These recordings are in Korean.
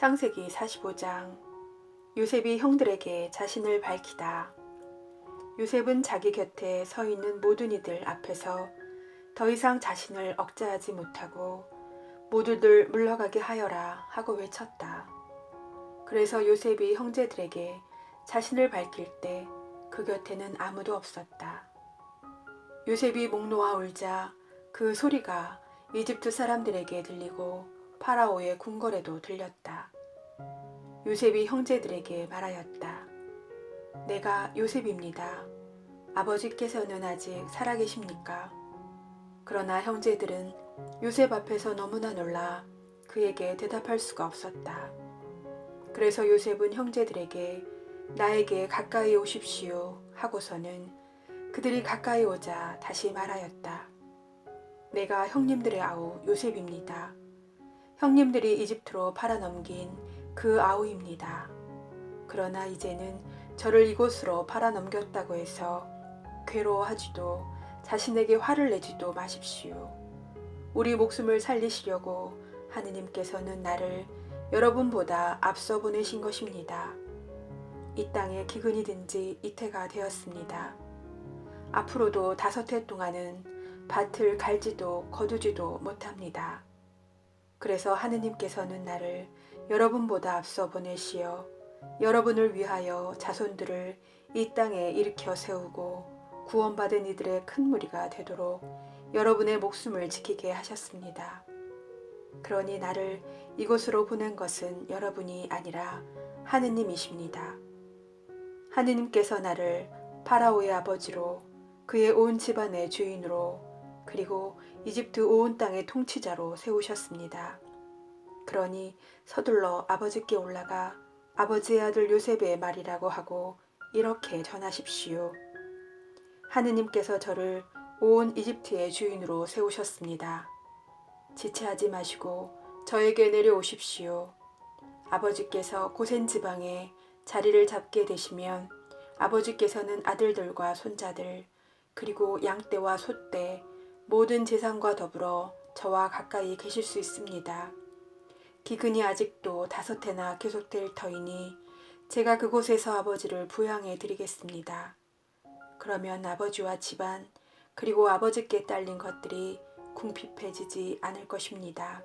창세기 45장 요셉이 형들에게 자신을 밝히다. 요셉은 자기 곁에 서 있는 모든 이들 앞에서 더 이상 자신을 억제하지 못하고 모두들 물러가게 하여라 하고 외쳤다. 그래서 요셉이 형제들에게 자신을 밝힐 때 그 곁에는 아무도 없었다. 요셉이 목 놓아 울자 그 소리가 이집트 사람들에게 들리고 파라오의 궁궐에도 들렸다. 요셉이 형제들에게 말하였다. 내가 요셉입니다. 아버지께서는 아직 살아계십니까? 그러나 형제들은 요셉 앞에서 너무나 놀라 그에게 대답할 수가 없었다. 그래서 요셉은 형제들에게 나에게 가까이 오십시오 하고서는 그들이 가까이 오자 다시 말하였다. 내가 형님들의 아우 요셉입니다. 형님들이 이집트로 팔아넘긴 그 아우입니다. 그러나 이제는 저를 이곳으로 팔아넘겼다고 해서 괴로워하지도 자신에게 화를 내지도 마십시오. 우리 목숨을 살리시려고 하느님께서는 나를 여러분보다 앞서 보내신 것입니다. 이 땅에 기근이 든 지 이태가 되었습니다. 앞으로도 다섯 해 동안은 밭을 갈지도 거두지도 못합니다. 그래서 하느님께서는 나를 여러분보다 앞서 보내시어 여러분을 위하여 자손들을 이 땅에 일으켜 세우고 구원받은 이들의 큰 무리가 되도록 여러분의 목숨을 지키게 하셨습니다. 그러니 나를 이곳으로 보낸 것은 여러분이 아니라 하느님이십니다. 하느님께서 나를 파라오의 아버지로 그의 온 집안의 주인으로 그리고 이집트 온 땅의 통치자로 세우셨습니다. 그러니 서둘러 아버지께 올라가 아버지의 아들 요셉의 말이라고 하고 이렇게 전하십시오. 하느님께서 저를 온 이집트의 주인으로 세우셨습니다. 지체하지 마시고 저에게 내려오십시오. 아버지께서 고센 지방에 자리를 잡게 되시면 아버지께서는 아들들과 손자들 그리고 양떼와 소떼 모든 재산과 더불어 저와 가까이 계실 수 있습니다. 기근이 아직도 다섯 해나 계속될 터이니 제가 그곳에서 아버지를 부양해 드리겠습니다. 그러면 아버지와 집안 그리고 아버지께 딸린 것들이 궁핍해지지 않을 것입니다.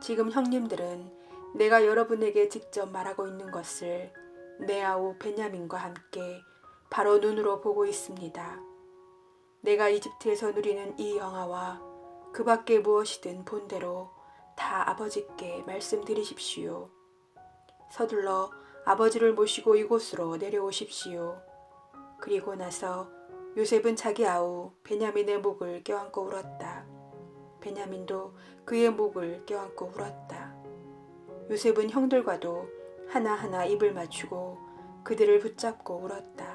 지금 형님들은 내가 여러분에게 직접 말하고 있는 것을 내 아우 베냐민과 함께 바로 눈으로 보고 있습니다. 내가 이집트에서 누리는 이 영화와 그 밖에 무엇이든 본대로 다 아버지께 말씀드리십시오. 서둘러 아버지를 모시고 이곳으로 내려오십시오. 그리고 나서 요셉은 자기 아우 베냐민의 목을 껴안고 울었다. 베냐민도 그의 목을 껴안고 울었다. 요셉은 형들과도 하나하나 입을 맞추고 그들을 붙잡고 울었다.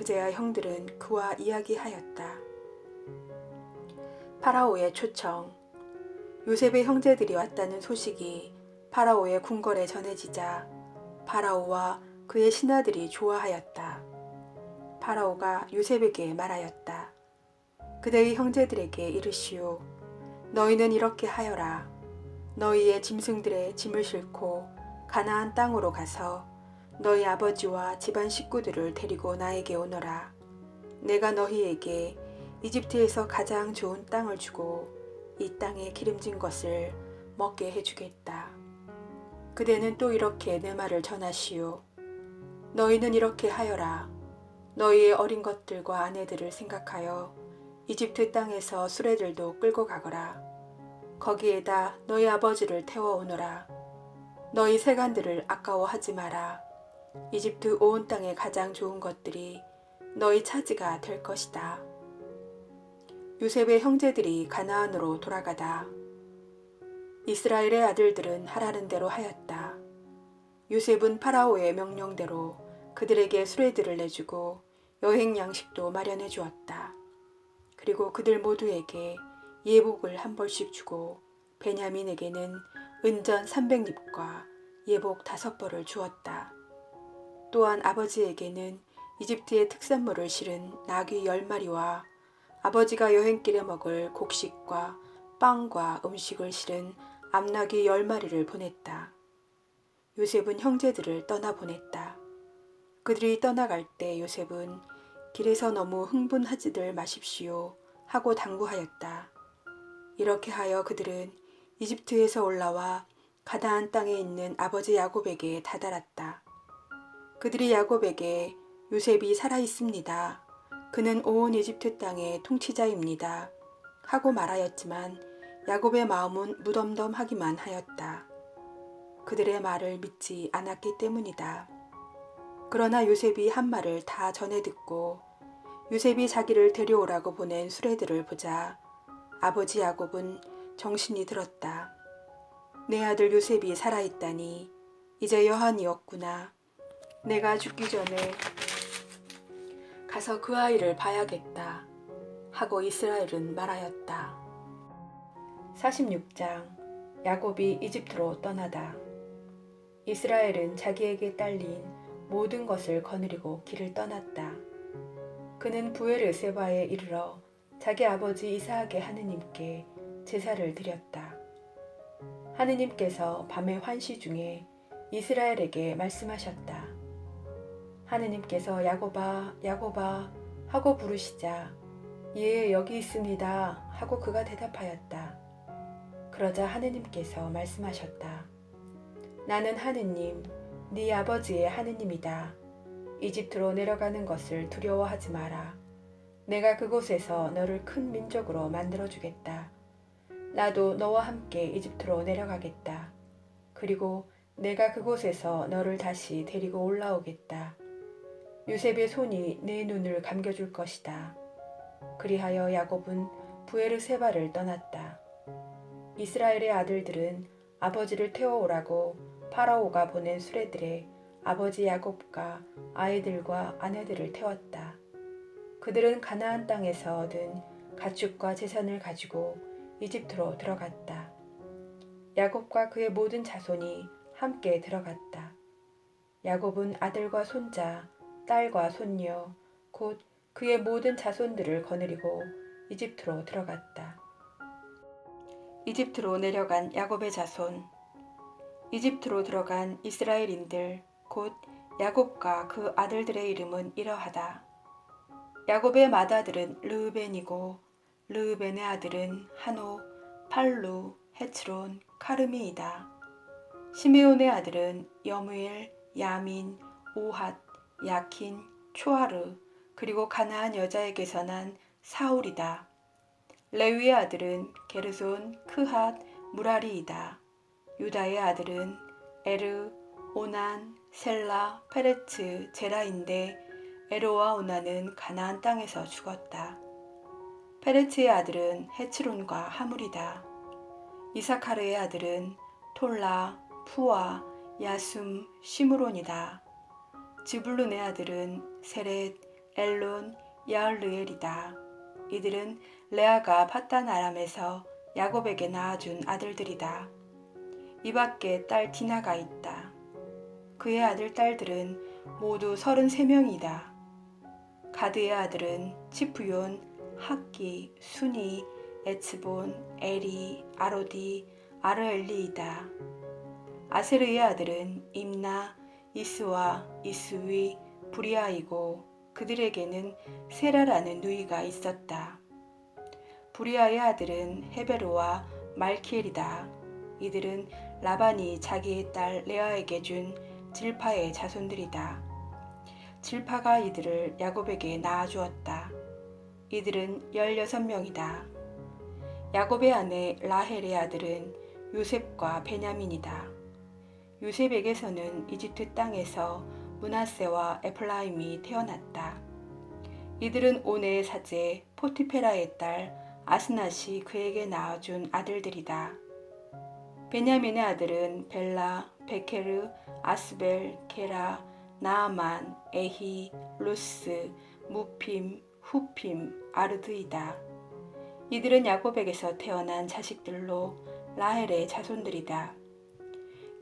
그제야 형들은 그와 이야기하였다. 파라오의 초청 요셉의 형제들이 왔다는 소식이 파라오의 궁궐에 전해지자 파라오와 그의 신하들이 좋아하였다. 파라오가 요셉에게 말하였다. 그대의 형제들에게 이르시오. 너희는 이렇게 하여라. 너희의 짐승들의 짐을 싣고 가나안 땅으로 가서 너희 아버지와 집안 식구들을 데리고 나에게 오너라. 내가 너희에게 이집트에서 가장 좋은 땅을 주고 이 땅에 기름진 것을 먹게 해주겠다. 그대는 또 이렇게 내 말을 전하시오. 너희는 이렇게 하여라. 너희의 어린 것들과 아내들을 생각하여 이집트 땅에서 수레들도 끌고 가거라. 거기에다 너희 아버지를 태워 오너라. 너희 세간들을 아까워하지 마라. 이집트 온 땅의 가장 좋은 것들이 너희 차지가 될 것이다. 요셉의 형제들이 가나안으로 돌아가다. 이스라엘의 아들들은 하라는 대로 하였다. 요셉은 파라오의 명령대로 그들에게 수레들을 내주고 여행 양식도 마련해 주었다. 그리고 그들 모두에게 예복을 한 벌씩 주고 베냐민에게는 은전 300립과 예복 다섯 벌을 주었다. 또한 아버지에게는 이집트의 특산물을 실은 나귀 열 마리와 아버지가 여행길에 먹을 곡식과 빵과 음식을 실은 암나귀 열 마리를 보냈다. 요셉은 형제들을 떠나 보냈다. 그들이 떠나갈 때 요셉은 길에서 너무 흥분하지들 마십시오 하고 당부하였다. 이렇게 하여 그들은 이집트에서 올라와 가나안 땅에 있는 아버지 야곱에게 다다랐다. 그들이 야곱에게 요셉이 살아 있습니다. 그는 온 이집트 땅의 통치자입니다. 하고 말하였지만 야곱의 마음은 무덤덤하기만 하였다. 그들의 말을 믿지 않았기 때문이다. 그러나 요셉이 한 말을 다 전해 듣고 요셉이 자기를 데려오라고 보낸 수레들을 보자 아버지 야곱은 정신이 들었다. 내 아들 요셉이 살아있다니 이제 여한이었구나. 내가 죽기 전에 가서 그 아이를 봐야겠다. 하고 이스라엘은 말하였다. 46장 야곱이 이집트로 떠나다. 이스라엘은 자기에게 딸린 모든 것을 거느리고 길을 떠났다. 그는 부에르세바에 이르러 자기 아버지 이사학의 하느님께 제사를 드렸다. 하느님께서 밤의 환시 중에 이스라엘에게 말씀하셨다. 하느님께서 야고바, 야고바 하고 부르시자 예, 여기 있습니다 하고 그가 대답하였다. 그러자 하느님께서 말씀하셨다. 나는 하느님, 네 아버지의 하느님이다. 이집트로 내려가는 것을 두려워하지 마라. 내가 그곳에서 너를 큰 민족으로 만들어 주겠다. 나도 너와 함께 이집트로 내려가겠다. 그리고 내가 그곳에서 너를 다시 데리고 올라오겠다. 요셉의 손이 내 눈을 감겨줄 것이다. 그리하여 야곱은 부에르세바를 떠났다. 이스라엘의 아들들은 아버지를 태워오라고 파라오가 보낸 수레들에 아버지 야곱과 아이들과 아내들을 태웠다. 그들은 가나안 땅에서 얻은 가축과 재산을 가지고 이집트로 들어갔다. 야곱과 그의 모든 자손이 함께 들어갔다. 야곱은 아들과 손자, 딸과 손녀, 곧 그의 모든 자손들을 거느리고 이집트로 들어갔다. 이집트로 내려간 야곱의 자손. 이집트로 들어간 이스라엘인들, 곧 야곱과 그 아들들의 이름은 이러하다. 야곱의 맏아들은 르우벤이고 르우벤의 아들은 한호, 팔루, 헤츠론, 카르미이다. 시메온의 아들은 여무엘, 야민, 오핫, 야킨, 초아르, 그리고 가나안 여자에게서 난 사울이다. 레위의 아들은 게르손, 크핫, 무라리이다. 유다의 아들은 에르, 오난, 셀라, 페레츠, 제라인데 에로와 오나는 가나안 땅에서 죽었다. 페레츠의 아들은 헤츠론과 하물이다. 이사카르의 아들은 톨라, 푸와, 야숨, 시므론이다. 지불룬의 아들은 세렛, 엘론, 야을르엘이다. 이들은 레아가 파단 아람에서 야곱에게 낳아준 아들들이다. 이 밖에 딸 디나가 있다. 그의 아들 딸들은 모두 33명이다. 가드의 아들은 치프yon, 학기, 순이, 에츠본, 에리, 아로디, 아르엘리이다. 아세르의 아들은 임나, 이스와, 이스위, 부리아이고 그들에게는 세라라는 누이가 있었다. 부리아의 아들은 헤베로와 말키엘이다. 이들은 라반이 자기의 딸 레아에게 준 질파의 자손들이다. 질파가 이들을 야곱에게 낳아주었다. 이들은 16명이다. 야곱의 아내 라헬의 아들은 요셉과 베냐민이다. 요셉에게서는 이집트 땅에서 문하세와 에플라임이 태어났다. 이들은 오네의 사제 포티페라의 딸 아스낫이 그에게 낳아준 아들들이다. 베냐민의 아들은 벨라, 베케르, 아스벨, 게라, 나아만, 에히, 루스, 무핌, 후핌, 아르드이다. 이들은 야곱에게서 태어난 자식들로 라헬의 자손들이다.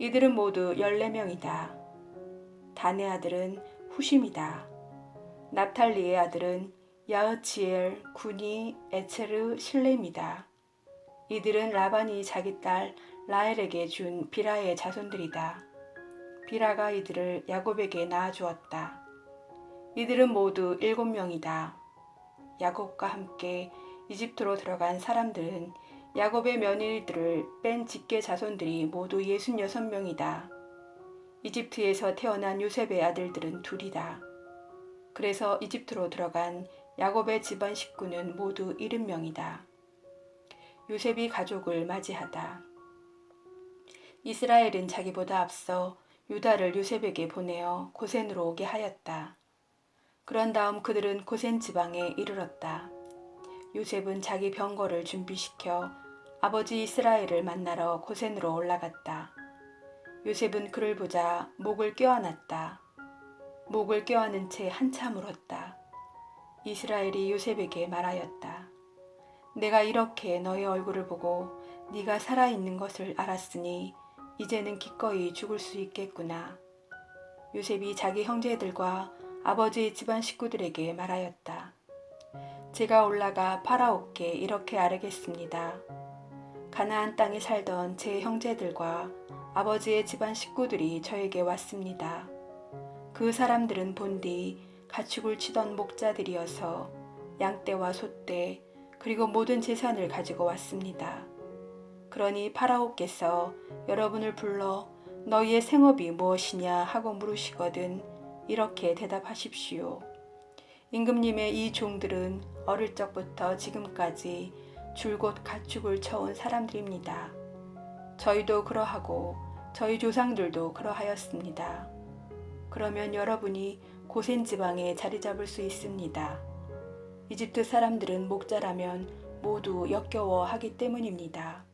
이들은 모두 14명이다. 단의 아들은 후심이다. 납탈리의 아들은 야흐치엘, 구니, 에체르, 실렘이다. 이들은 라반이 자기 딸 라헬에게 준 비라의 자손들이다. 비라가 이들을 야곱에게 낳아 주었다. 이들은 모두 일곱 명이다. 야곱과 함께 이집트로 들어간 사람들은 야곱의 며느리들을 뺀 직계 자손들이 모두 66명이다. 이집트에서 태어난 요셉의 아들들은 둘이다. 그래서 이집트로 들어간 야곱의 집안 식구는 모두 70명이다. 요셉이 가족을 맞이하다. 이스라엘은 자기보다 앞서 유다를 요셉에게 보내어 고센으로 오게 하였다. 그런 다음 그들은 고센 지방에 이르렀다. 요셉은 자기 병거를 준비시켜 아버지 이스라엘을 만나러 고센으로 올라갔다. 요셉은 그를 보자 목을 껴안았다. 목을 껴안은 채 한참 울었다. 이스라엘이 요셉에게 말하였다. 내가 이렇게 너의 얼굴을 보고 네가 살아있는 것을 알았으니 이제는 기꺼이 죽을 수 있겠구나. 요셉이 자기 형제들과 아버지의 집안 식구들에게 말하였다. 제가 올라가 파라오께 이렇게 아뢰겠습니다. 가나안 땅에 살던 제 형제들과 아버지의 집안 식구들이 저에게 왔습니다. 그 사람들은 본디 가축을 치던 목자들이어서 양떼와 소떼 그리고 모든 재산을 가지고 왔습니다. 그러니 파라오께서 여러분을 불러 너희의 생업이 무엇이냐 하고 물으시거든 이렇게 대답하십시오. 임금님의 이 종들은 어릴 적부터 지금까지 줄곧 가축을 쳐온 사람들입니다. 저희도 그러하고 저희 조상들도 그러하였습니다. 그러면 여러분이 고센 지방에 자리 잡을 수 있습니다. 이집트 사람들은 목자라면 모두 역겨워하기 때문입니다.